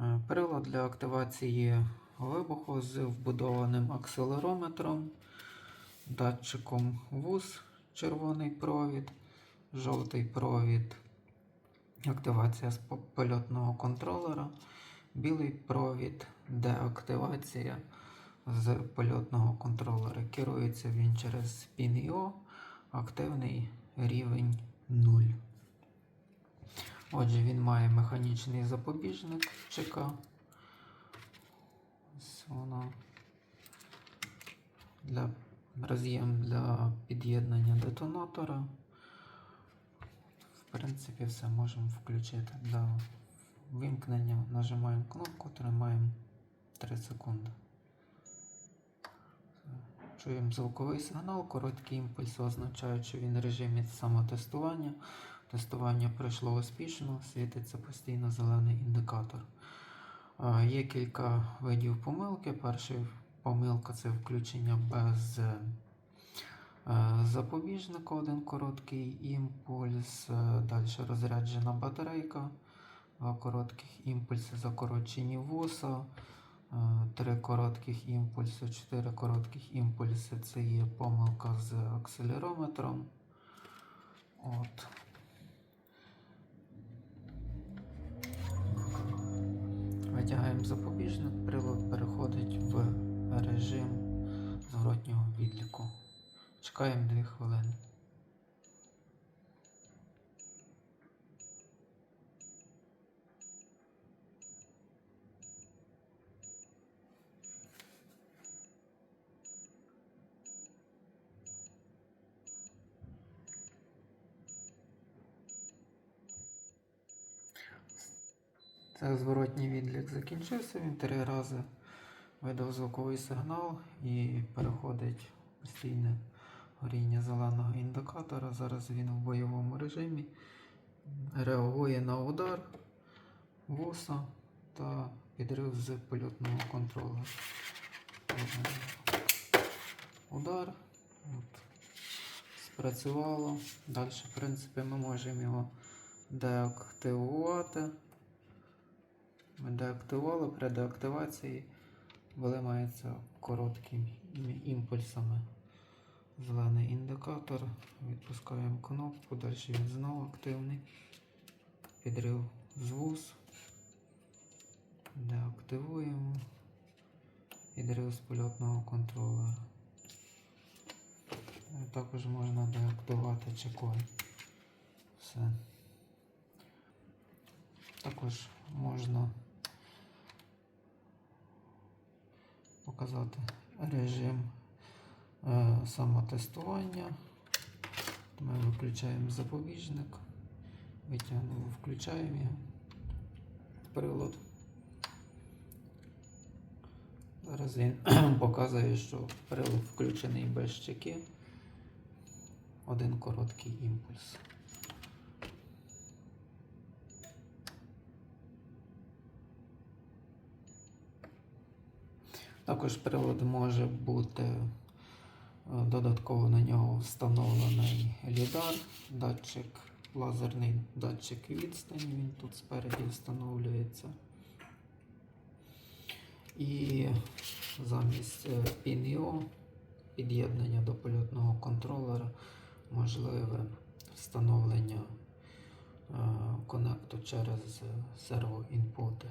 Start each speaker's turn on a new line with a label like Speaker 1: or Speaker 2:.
Speaker 1: Е, Прилад для активації вибуху з вбудованим акселерометром, датчиком ВУЗ, червоний провід, жовтий провід, активація з польотного контролера, білий провід, деактивація з польотного контролера. Керується він через PIN-IO, активний рівень 0. Отже, він має механічний запобіжник ЧК. Ось воно для роз'єм для під'єднання детонатора. В принципі, все можемо включити. Для вимкнення нажимаємо кнопку, тримаємо 3 секунди. Чуємо звуковий сигнал, короткий імпульс означає, що він в режимі самотестування. Тестування пройшло успішно, світиться постійно зелений індикатор. Є кілька видів помилки. Перша помилка це включення без е, запобіжника, один короткий імпульс, е, далі розряджена батарейка, два коротких імпульси, закорочені вуса, е, три коротких імпульси, чотири коротких імпульси це є помилка з акселерометром. От. Витягаємо запобіжник, прилад переходить в режим зворотнього відліку. Чекаємо 2 хвилини. Це зворотній відлік закінчився. Він три рази видав звуковий сигнал і переходить постійне горіння зеленого індикатора. Зараз він в бойовому режимі реагує на удар вуса та підрив з польотного контролю. Удар. От. Спрацювало. Далі, в принципі, ми можемо його деактивувати. Ми деактивували, при деактивації вилимається короткими імпульсами зелений індикатор. Відпускаємо кнопку, далі він знову активний. Підрив з вуз. Деактивуємо. Підрив з польотного контролера. Також можна деактивувати чекою. Все. Також можна показати режим е, самотестування. Ми виключаємо запобіжник, витягнемо, включаємо його. Прилад. Зараз він показує, що прилад включений без чеки. Один короткий імпульс. Також прилад може бути е, додатково на нього встановлений лідар, датчик, лазерний датчик відстані, він тут спереді встановлюється. І замість е, PIN-IO під'єднання до польотного контролера можливе встановлення е, конекту через сервоінпути